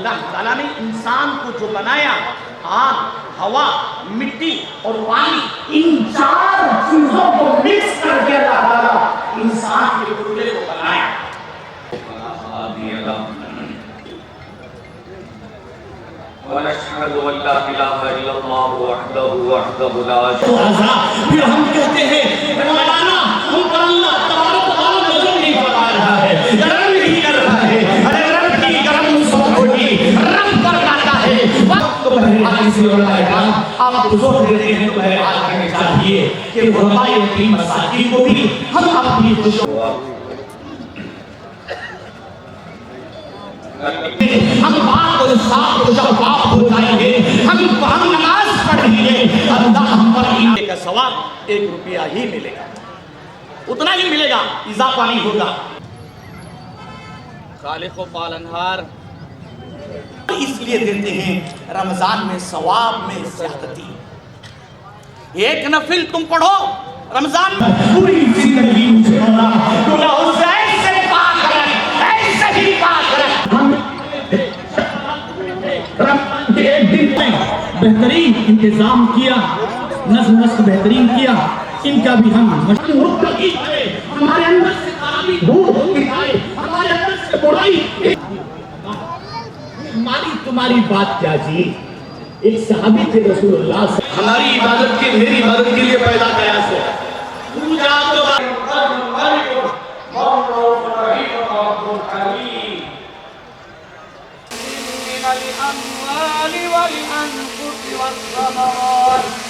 اللہ تعالیٰ نے انسان کو جو بنایا آگ ہوا مٹی اور پانی ان چار چیزوں کو مکس کر کے اللہ تعالیٰ انسان کے ٹکڑے کو بنایا۔ ونشهد ان لا اله الا الله وحده وحده لا شريك له پھر ہم کہتے ہیں مولانا ہم پر اللہ تبارک و تعالی نہیں فرما رہا ہے۔ نہیں کر تو بہرحال سے علماء اکرام آپ بزرگ دیتے ہیں تو بہرحال کرنے چاہیے کہ علماء یتیم مساکین کو بھی ہم اپنی خوش ہم بات اور صاف و شفاف ہو جائیں گے ہم ہم نماز پڑھیں گے اللہ ہم پر ایمان کا ثواب ایک روپیہ ہی ملے گا اتنا ہی ملے گا اضافہ نہیں ہوگا خالق و پالنہار اس لیے دیتے ہیں رمضان میں ثواب میں زیادتی۔ ایک نفل تم پڑھو، رمضان پوری زندگی ایک دن میں بہترین انتظام کیا، نظم نسق بہترین کیا۔ ان کا بھی ہم ہمارے اندر سے تمہاری بات کیا جی؟ ایک صحابی تھے رسول اللہ سے ہماری عبادت کے میری عبادت کے لیے پیدا کیا ہے تو والأنفس والثمرات.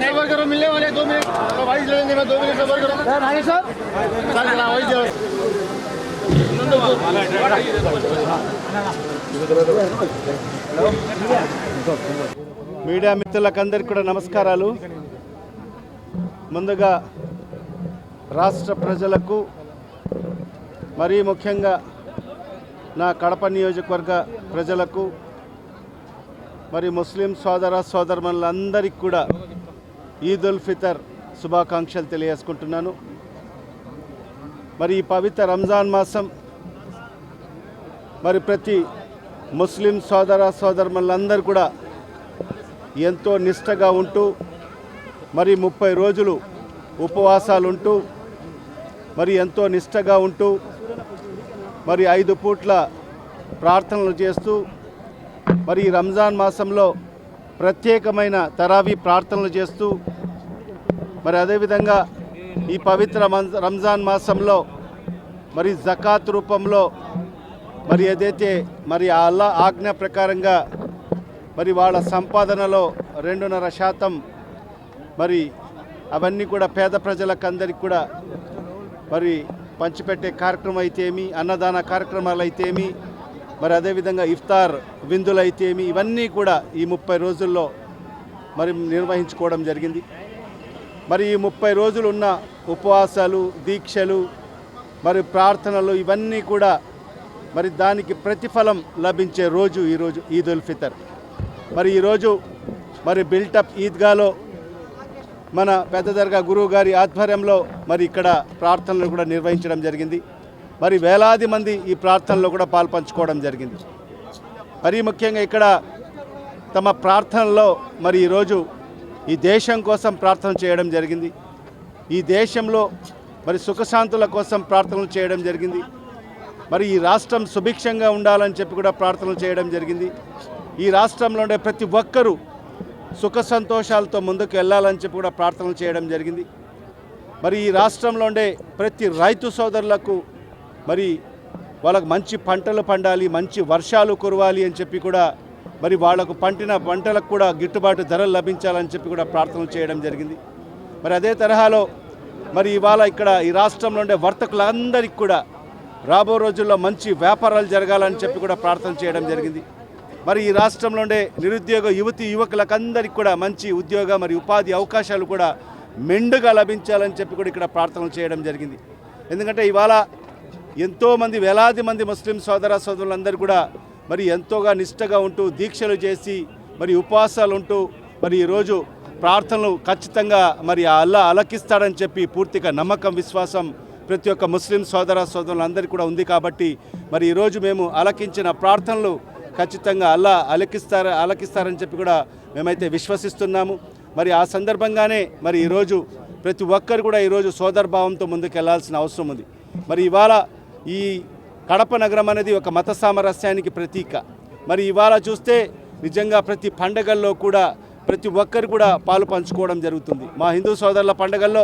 सबर करो मिलने वाले हैं, दो मिनट तो भाई लेंगे मैं दो मिनट सबर करो सर आगे सर चल ना वही जाओ మీడియా మిత్రులకందరికీ కూడా నమస్కారాలు ముందుగా రాష్ట్ర ప్రజలకు మరీ ముఖ్యంగా నా కడప నియోజకవర్గ ప్రజలకు మరి ముస్లిం సోదర సోదరులందరికీ కూడా ఈద్ ఉల్ ఫితర్ శుభాకాంక్షలు తెలియజేసుకుంటున్నాను. మరి ఈ పవిత్ర రంజాన్ మాసం మరి ప్రతి ముస్లిం సోదర సోదరులందరూ కూడా ఎంతో నిష్టగా ఉంటూ మరి ముప్పై రోజులు ఉపవాసాలు ఉంటూ మరి ఎంతో నిష్టగా ఉంటూ మరి ఐదు పూట్ల ప్రార్థనలు చేస్తూ మరి ఈ రంజాన్ మాసంలో ప్రత్యేకమైన తరావీ ప్రార్థనలు చేస్తూ మరి అదేవిధంగా ఈ పవిత్ర రంజాన్ మాసంలో మరి జకాత్ రూపంలో మరి ఏదైతే మరి అల్లా ఆజ్ఞ ప్రకారంగా మరి వాళ్ళ సంపాదనలో రెండున్నర శాతం మరి అవన్నీ కూడా పేద ప్రజలకు అందరికి కూడా మరి పంచిపెట్టే కార్యక్రమం అయితేమి అన్నదాన కార్యక్రమాలు అయితేమి మరి అదేవిధంగా ఇఫ్తార్ విందులు అయితేమి ఇవన్నీ కూడా ఈ ముప్పై రోజుల్లో మరి నిర్వహించుకోవడం జరిగింది. మరి ఈ ముప్పై రోజులు ఉన్న ఉపవాసాలు దీక్షలు మరి ప్రార్థనలు ఇవన్నీ కూడా మరి దానికి ప్రతిఫలం లభించే రోజు ఈరోజు ఈద్ ఉల్ ఫితర్. మరి ఈరోజు మరి బిల్టప్ ఈద్గాలో మన పెద్ద దర్గా గురువు గారి ఆధ్వర్యంలో మరి ఇక్కడ ప్రార్థనలు కూడా నిర్వహించడం జరిగింది. మరి వేలాది మంది ఈ ప్రార్థనలో కూడా పాల్పంచుకోవడం జరిగింది. మరి ముఖ్యంగా ఇక్కడ తమ ప్రార్థనలో మరి ఈరోజు ఈ దేశం కోసం ప్రార్థన చేయడం జరిగింది. ఈ దేశంలో మరి సుఖశాంతుల కోసం ప్రార్థనలు చేయడం జరిగింది. మరి ఈ రాష్ట్రం సుభిక్షంగా ఉండాలని చెప్పి కూడా ప్రార్థనలు చేయడం జరిగింది. ఈ రాష్ట్రంలో ఉండే ప్రతి ఒక్కరూ సుఖ సంతోషాలతో ముందుకు వెళ్ళాలని చెప్పి కూడా ప్రార్థనలు చేయడం జరిగింది. మరి ఈ రాష్ట్రంలో ఉండే ప్రతి రైతు సోదరులకు మరి వాళ్ళకు మంచి పంటలు పండాలి మంచి వర్షాలు కురవాలి అని చెప్పి కూడా మరి వాళ్ళకు పంటిన పంటలకు కూడా గిట్టుబాటు ధరలు లభించాలని చెప్పి కూడా ప్రార్థనలు చేయడం జరిగింది. మరి అదే తరహాలో మరి ఇవాళ ఇక్కడ ఈ రాష్ట్రంలో ఉండే వర్తకులందరికీ కూడా రాబో రోజుల్లో మంచి వ్యాపారాలు జరగాలని చెప్పి కూడా ప్రార్థన చేయడం జరిగింది. మరి ఈ రాష్ట్రంలో ఉండే నిరుద్యోగ యువతి యువకులకందరికీ కూడా మంచి ఉద్యోగ మరి ఉపాధి అవకాశాలు కూడా మెండుగా లభించాలని చెప్పి కూడా ఇక్కడ ప్రార్థనలు చేయడం జరిగింది. ఎందుకంటే ఇవాళ ఎంతోమంది వేలాది మంది ముస్లిం సోదర సోదరులందరూ కూడా మరి ఎంతోగా నిష్టగా ఉంటూ దీక్షలు చేసి మరి ఉపవాసాలు ఉంటూ మరి ఈరోజు ప్రార్థనలు ఖచ్చితంగా మరి అల్లా అలకిస్తాడని చెప్పి పూర్తిగా నమ్మకం విశ్వాసం ప్రతి ఒక్క ముస్లిం సోదర సోదరులందరికీ కూడా ఉంది కాబట్టి మరి ఈరోజు మేము అలకించిన ప్రార్థనలు ఖచ్చితంగా అల్లా అలకిస్తారు అలకిస్తారని చెప్పి కూడా మేమైతే విశ్వసిస్తున్నాము. మరి ఆ సందర్భంగానే మరి ఈరోజు ప్రతి ఒక్కరు కూడా ఈరోజు సోదరభావంతో ముందుకు వెళ్ళాల్సిన అవసరం ఉంది. మరి ఇవాళ ఈ కడప నగరం అనేది ఒక మత సామరస్యానికి ప్రతీక. మరి ఇవాళ చూస్తే నిజంగా ప్రతి పండగల్లో కూడా ప్రతి ఒక్కరు కూడా పాలు పంచుకోవడం జరుగుతుంది. మా హిందూ సోదరుల పండగల్లో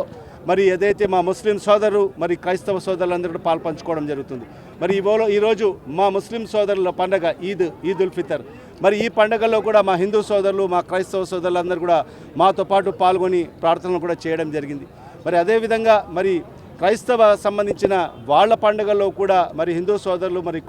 మరి ఏదైతే మా ముస్లిం సోదరు మరి క్రైస్తవ సోదరులందరూ కూడా పాలు పంచుకోవడం జరుగుతుంది. మరి ఇవాళ ఈరోజు మా ముస్లిం సోదరుల పండగ ఈద్ ఈద్ ఉల్ ఫితర్. మరి ఈ పండగలో కూడా మా హిందూ సోదరులు మా క్రైస్తవ సోదరులందరూ కూడా మాతో పాటు పాల్గొని ప్రార్థనలు కూడా చేయడం జరిగింది. మరి అదేవిధంగా మరి క్రైస్తవ సంబంధించిన వాళ్ళ పండుగల్లో కూడా మరి హిందూ సోదరులు మరి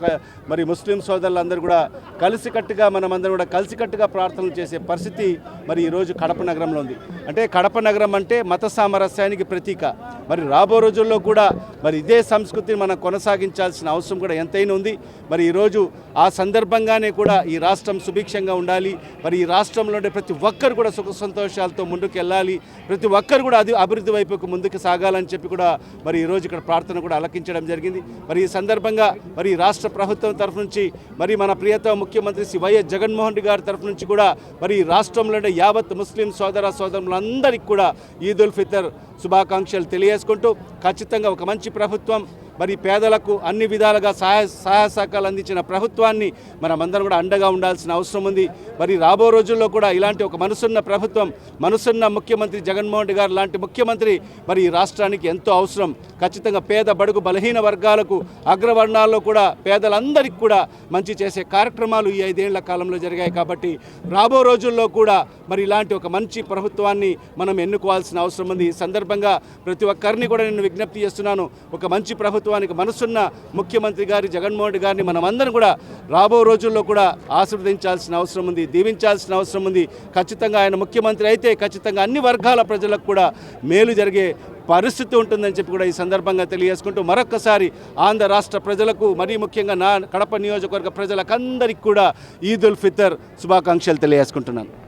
మరి ముస్లిం సోదరులు అందరూ కూడా కలిసికట్టుగా మనమందరం కూడా కలిసికట్టుగా ప్రార్థనలు చేసే పరిస్థితి మరి ఈరోజు కడప నగరంలో ఉంది. అంటే కడప నగరం అంటే మత సామరస్యానికి ప్రతీక. మరి రాబో రోజుల్లో కూడా మరి ఇదే సంస్కృతిని మనం కొనసాగించాల్సిన అవసరం కూడా ఎంతైనా ఉంది. మరి ఈరోజు ఆ సందర్భంగానే కూడా ఈ రాష్ట్రం సుభిక్షంగా ఉండాలి. మరి ఈ రాష్ట్రంలో ఉండే ప్రతి ఒక్కరు కూడా సుఖ సంతోషాలతో ముందుకు వెళ్ళాలి ప్రతి ఒక్కరు కూడా అది అభివృద్ధి వైపుకు ముందుకు సాగాలని చెప్పి కూడా మరి ఈరోజు ఇక్కడ ప్రార్థన కూడా అలకించడం జరిగింది. మరి ఈ సందర్భంగా మరి రాష్ట్ర ప్రభుత్వం తరఫు నుంచి మరి మన ప్రియతమ ముఖ్యమంత్రి శ్రీ వైఎస్ జగన్మోహన్ రెడ్డి గారి తరఫు నుంచి కూడా మరి రాష్ట్రంలోనే యావత్ ముస్లిం సోదర సోదరులందరికీ కూడా ఈద్ ఉల్ ఫితర్ శుభాకాంక్షలు తెలియజేసుకుంటూ ఖచ్చితంగా ఒక మంచి ప్రభుత్వం మరి పేదలకు అన్ని విధాలుగా సహాయ సహాయ సహకారాలు అందించిన ప్రభుత్వాన్ని మనమందరం కూడా అండగా ఉండాల్సిన అవసరం ఉంది. మరి రాబో రోజుల్లో కూడా ఇలాంటి ఒక మనసున్న ప్రభుత్వం మనసున్న ముఖ్యమంత్రి జగన్మోహన్ రెడ్డి గారు లాంటి ముఖ్యమంత్రి మరి ఈ రాష్ట్రానికి ఎంతో అవసరం. ఖచ్చితంగా పేద బడుగు బలహీన వర్గాలకు అగ్రవర్ణాల్లో కూడా పేదలందరికీ కూడా మంచి చేసే కార్యక్రమాలు ఈ ఐదేళ్ళ కాలంలో జరిగాయి కాబట్టి రాబో రోజుల్లో కూడా మరి ఇలాంటి ఒక మంచి ప్రభుత్వాన్ని మనం ఎన్నుకోవాల్సిన అవసరం ఉంది. ఈ సందర్భంగా ప్రతి ఒక్కరిని కూడా నేను విజ్ఞప్తి చేస్తున్నాను. ఒక మంచి ప్రభుత్వం ప్రభుత్వానికి మనసున్న ముఖ్యమంత్రి గారి జగన్మోహన్ రెడ్డి గారిని మనం అందరం కూడా రాబో రోజుల్లో కూడా ఆశీర్వదించాల్సిన అవసరం ఉంది దీవించాల్సిన అవసరం ఉంది. ఖచ్చితంగా ఆయన ముఖ్యమంత్రి అయితే ఖచ్చితంగా అన్ని వర్గాల ప్రజలకు కూడా మేలు జరిగే పరిస్థితి ఉంటుందని చెప్పి కూడా ఈ సందర్భంగా తెలియజేసుకుంటూ మరొక్కసారి ఆంధ్ర రాష్ట్ర ప్రజలకు మరీ ముఖ్యంగా నా కడప నియోజకవర్గ ప్రజలకందరికీ కూడా ఈద్ ఉల్ ఫితర్ శుభాకాంక్షలు తెలియజేసుకుంటున్నాను.